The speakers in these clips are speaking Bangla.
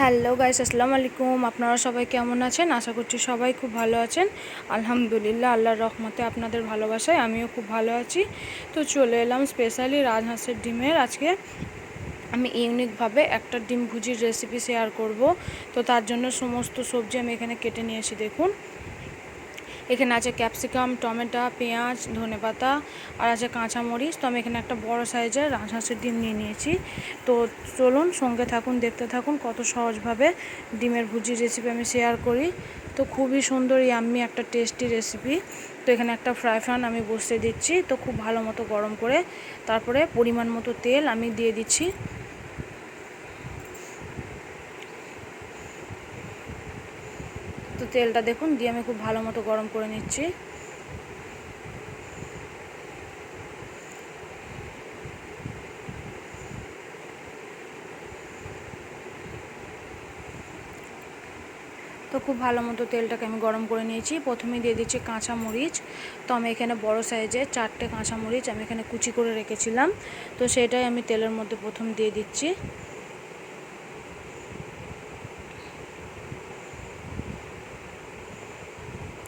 হ্যালো গাইস, আসসালামু আলাইকুম। আপনারা সবাই কেমন আছেন? আশা করছি সবাই খুব ভালো আছেন। আলহামদুলিল্লাহ, আল্লাহর রহমতে আপনাদের ভালোবাসায় আমিও খুব ভালো আছি। তো চলে এলাম স্পেশালি রাজহাঁসের ডিমের। আজকে আমি ইউনিকভাবে একটা ডিম ভুজির রেসিপি শেয়ার করব। তো তার জন্য সমস্ত সবজি আমি এখানে কেটে নিয়েছি, দেখুন। এখানে আছে ক্যাপসিকাম, টমেটো, পেঁয়াজ ধনেপাতা আর আছে কাঁচামরিচ। তো আমি এখানে একটা বড় সাইজের রাজহাঁসের ডিম নিয়ে নিয়েছি। তো চলুন সঙ্গে থাকুন, দেখতে থাকুন কত সহজভাবে ডিমের ভুজির রেসিপি আমি শেয়ার করি। তো খুবই সুন্দর ইয়াম্মি একটা টেস্টি রেসিপি তো এখানে একটা ফ্রাই প্যান আমি বসিয়ে দিচ্ছি। তো খুব ভালো মতো গরম করে তারপরে পরিমাণ মতো তেল আমি দিয়ে দিচ্ছি। তেলটা দেখুন, দিয়ে আমি খুব ভালো মতো গরম করে নিচ্ছি। তো খুব ভালো মতো তেলটাকে আমি গরম করে নিয়েছি। প্রথমে দিয়ে দিচ্ছি কাঁচা মরিচ। তো আমি এখানে বড় সাইজের চারটে কাঁচা মরিচ আমি এখানে কুচি করে রেখেছিলাম। তো সেটাই আমি তেলের মধ্যে প্রথম দিয়ে দিচ্ছি।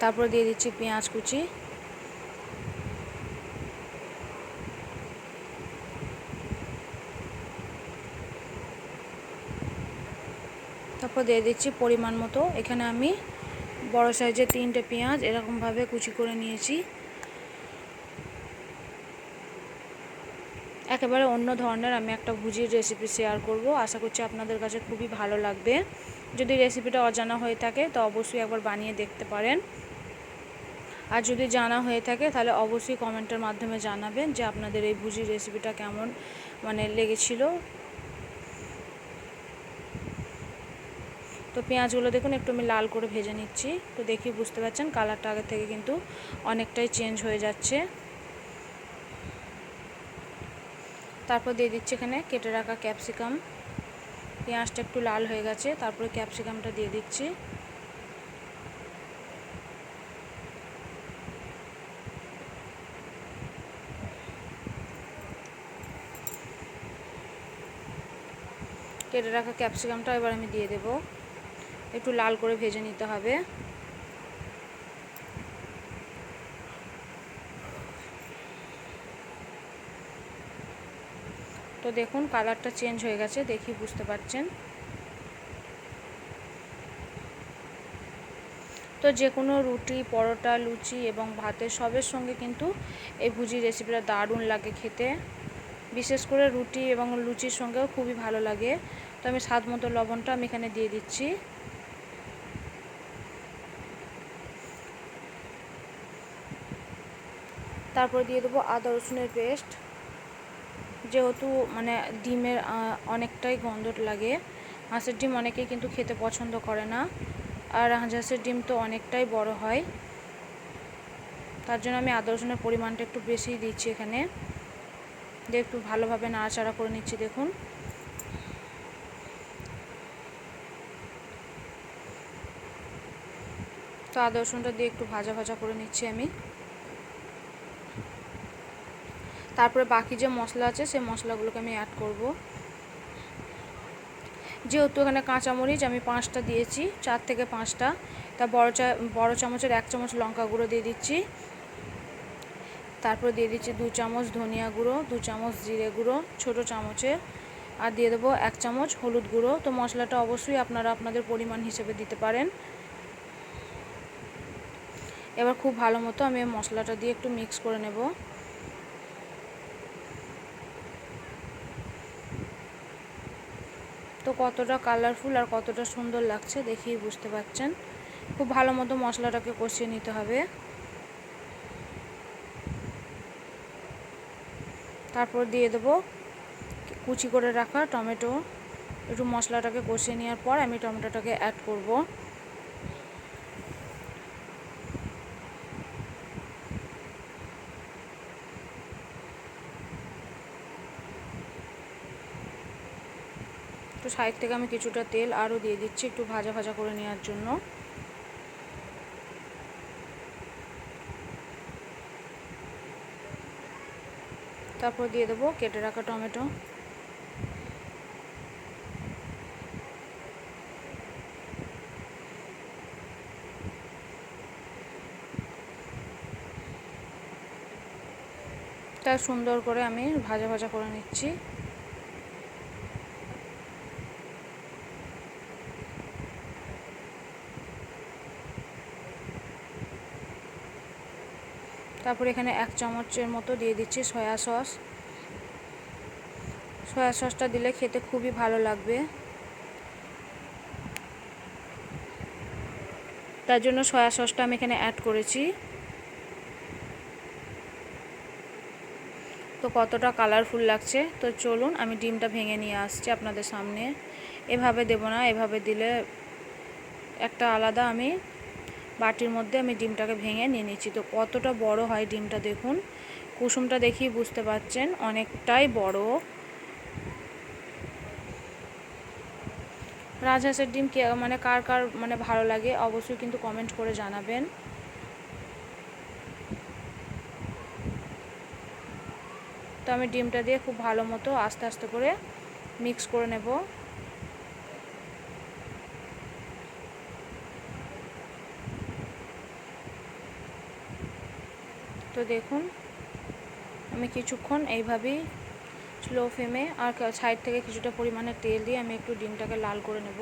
তারপর দিয়ে দিচ্ছি পেঁয়াজ কুচি। তারপর দিয়ে দিচ্ছি পরিমাণ মতো। এখানে আমি বড় সাইজের তিনটে পেঁয়াজ এরকমভাবে কুচি করে নিয়েছি। একেবারে অন্য ধরনের আমি একটা ভুজির রেসিপি শেয়ার করব। আশা করছি আপনাদের কাছে খুবই ভালো লাগবে। যদি রেসিপিটা অজানা হয়ে থাকে, তো অবশ্যই একবার বানিয়ে দেখতে পারেন। আর যদি জানা হয়ে থাকে, তাহলে অবশ্যই কমেন্টের মাধ্যমে জানাবেন যে আপনাদের এই ভুজির রেসিপিটা কেমন মানে লেগেছিল। তো পেঁয়াজগুলো দেখুন, একটু আমি লাল করে ভেজে নিচ্ছি। তো দেখি, বুঝতে পারছেন কালারটা আগের থেকে কিন্তু অনেকটাই চেঞ্জ হয়ে যাচ্ছে। তারপর দিয়ে দিচ্ছি এখানে কেটে রাখা ক্যাপসিকাম পেঁয়াজটা একটু লাল হয়ে গেছে, তারপরে ক্যাপসিকামটা দিয়ে দিচ্ছি। কেটে রাখা ক্যাপসিকামটা এবার আমি দিয়ে দেব। একটু লাল করে ভেজে নিতে হবে। তো দেখুন, কালারটা চেঞ্জ হয়ে গেছে, দেখি বুঝতে পারছেন। তো যে কোনো রুটি, পরোটা, লুচি এবং ভাতের সবের সঙ্গে কিন্তু এই ভুজি রেসিপিটা দারুণ লাগে খেতে। বিশেষ করে রুটি এবং লুচির সঙ্গেও খুবই ভালো লাগে। তো আমি স্বাদ মতো লবণটা আমি এখানে দিয়ে দিচ্ছি। তারপর দিয়ে দেবো আদা রসুনের পেস্ট। যেহেতু মানে ডিমের অনেকটাই গন্ধ লাগে, হাঁসের ডিম অনেকেই কিন্তু খেতে পছন্দ করে না। আর হাঁসের ডিম তো অনেকটাই বড় হয়। তার জন্য আমি আদা রসুনের পরিমাণটা একটু বেশি দিচ্ছি এখানে। দিয়ে একটু ভালোভাবে নাড়াচাড়া করে নিচ্ছি, দেখুন। তো আদা রসুনটা দিয়ে একটু ভাজা ভাজা করে নিচ্ছি আমি। তারপরে বাকি যে মশলা আছে, সেই মশলাগুলোকে আমি অ্যাড করব। যেহেতু এখানে কাঁচামরিচ, আমি পাঁচটা দিয়েছি, চার থেকে পাঁচটা। তা বড় চা, বড়ো চামচের এক চামচ লঙ্কা গুঁড়ো দিয়ে দিচ্ছি। তারপর দিয়ে দিচ্ছি দু চামচ ধনিয়া গুঁড়ো, দু চামচ জিরে গুঁড়ো, ছোটো চামচে। আর দিয়ে দেবো এক চামচ হলুদ গুঁড়ো। তো মশলাটা অবশ্যই আপনারা আপনাদের পরিমাণ হিসেবে দিতে পারেন। এবার খুব ভালো মতো আমি মশলাটা দিয়ে একটু মিক্স করে নেব। তো কতটা কালারফুল আর কতটা সুন্দর লাগছে দেখেই বুঝতে পারছেন। খুব ভালো মতো মশলাটাকে কষিয়ে নিতে হবে। তারপর দিয়ে দেবো কুচি করে রাখা টমেটো। একটু মশলাটাকে কষিয়ে নেওয়ার পর আমি টমেটোটাকে অ্যাড করব। একটু সাইড থেকে আমি কিছুটা তেল আরও দিয়ে দিচ্ছি একটু ভাজা ভাজা করে নেওয়ার জন্য। তারপর দিয়ে দেবো কেটে রাখা টমেটো। সুন্দর করে আমি ভাজা ভাজা করে নিচ্ছি। তারপর এখানে এক চামচের মতো দিয়ে দিচ্ছি সয়া সস। সয়া সসটা দিলে খেতে খুবই ভালো লাগবে। তার জন্য সয়া সসটা আমি এখানে অ্যাড করেছি। তো কতটা কালারফুল লাগছে। তো চলুন আমি ডিমটা ভেঙে নিয়ে আসছি আপনাদের সামনে। এভাবে দেব না, এভাবে দিলে একটা আলাদা আমি বাটির মধ্যে আমি ডিমটাকে ভেঙে নিয়ে নিচ্ছি। তো কতটা বড় হয় ডিমটা দেখুন। কুসুমটা দেখি বুঝতে পারছেন অনেকটাই বড়। রাজহাঁসের ডিম কে মানে কার কার মানে ভালো লাগে অবশ্যই কিন্তু কমেন্ট করে জানাবেন। তো আমি ডিমটা দিয়ে খুব ভালো মতো আস্তে আস্তে করে মিক্স করে নেব। তো দেখুন, আমি কিছুক্ষণ এইভাবেই স্লো ফ্লেমে আর সাইড থেকে কিছুটা পরিমাণে তেল দিয়ে আমি একটু ডিমটাকে লাল করে নেব।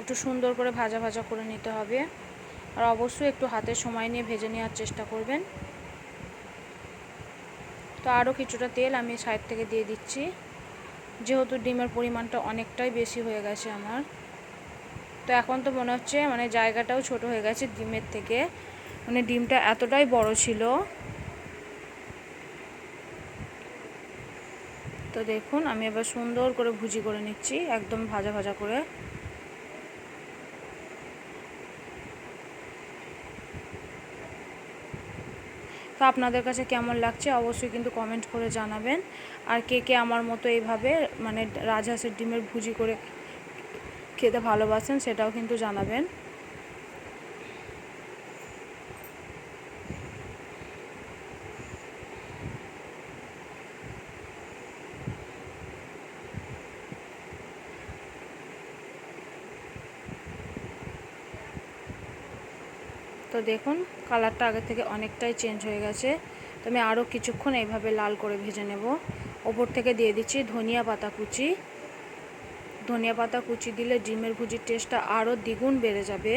একটু সুন্দর করে ভাজা ভাজা করে নিতে হবে। আর অবশ্যই একটু হাতের সময় নিয়ে ভেজে নেওয়ার চেষ্টা করবেন। তো আরও কিছুটা তেল আমি সাইড থেকে দিয়ে দিচ্ছি। যেহেতু ডিমের পরিমাণটা অনেকটাই বেশি হয়ে গেছে আমার। তো এখন তো মনে হচ্ছে মানে জায়গাটাও ছোট হয়ে গেছে ডিমের থেকে। মানে ডিমটা এতটাই বড় ছিল। তো দেখুন, আমি এবার সুন্দর করে ভুজি করে নিচ্ছি, একদম ভাজা ভাজা করে। তো আপনাদের কাছে কেমন লাগছে অবশ্যই কিন্তু কমেন্ট করে জানাবেন। আর কে কে আমার মতো এইভাবে মানে রাজহাঁসের ডিমের ভুজি করে খেতে ভালোবাসেন, সেটাও কিন্তু জানাবেন। তো দেখুন, কালারটা আগে থেকে অনেকটাই চেঞ্জ হয়ে গেছে। তো আমি আরও কিছুক্ষণ এইভাবে লাল করে ভেজে নেব। ওপর থেকে দিয়ে দিচ্ছি ধনিয়া পাতা কুচি। ধনিয়া পাতা কুচি দিলে ডিমের ভুজির টেস্টটা আরও দ্বিগুণ বেড়ে যাবে।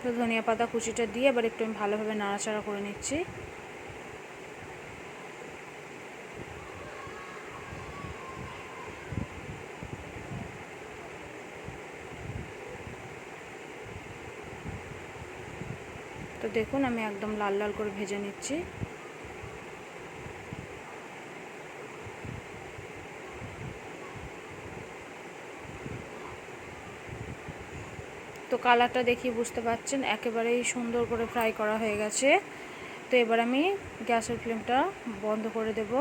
তো ধনিয়া পাতা কুচিটা দিয়ে এবার একটু আমি ভালোভাবে নাড়াচাড়া করে নিচ্ছি। তো দেখুন আমি একদম লাল লাল করে ভেজে নিচ্ছি। তো কালারটা দেখি বুঝতে পারছেন, একেবারেই সুন্দর করে ফ্রাই করা হয়ে গেছে। তো এবার আমি গ্যাসের ফ্লেমটা বন্ধ করে দেবো।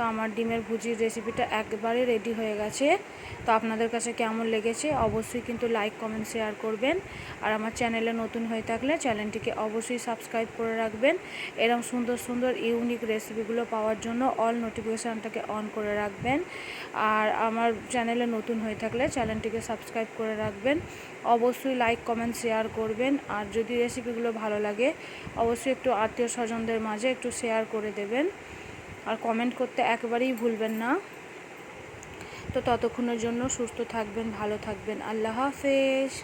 তো আমার ডিমের ভুজির রেসিপিটা একবারে রেডি হয়ে গেছে। তো আপনাদের কাছে কেমন লেগেছে অবশ্যই কিন্তু লাইক কমেন্ট শেয়ার করবেন। আর আমার চ্যানেলে নতুন হয়ে থাকলে চ্যানেলটিকে অবশ্যই সাবস্ক্রাইব করে রাখবেন। এরকম সুন্দর সুন্দর ইউনিক রেসিপিগুলো পাওয়ার জন্য অল নোটিফিকেশানটাকে অন করে রাখবেন। আর আমার চ্যানেলে নতুন হয়ে থাকলে চ্যানেলটিকে সাবস্ক্রাইব করে রাখবেন। অবশ্যই লাইক কমেন্ট শেয়ার করবেন। আর যদি রেসিপিগুলো ভালো লাগে, অবশ্যই একটু আত্মীয় স্বজনদের মাঝে একটু শেয়ার করে দেবেন। আর কমেন্ট করতে একেবারেই ভুলবেন না। তো ততক্ষণের জন্য সুস্থ থাকবেন, ভালো থাকবেন। আল্লাহ হাফেজ।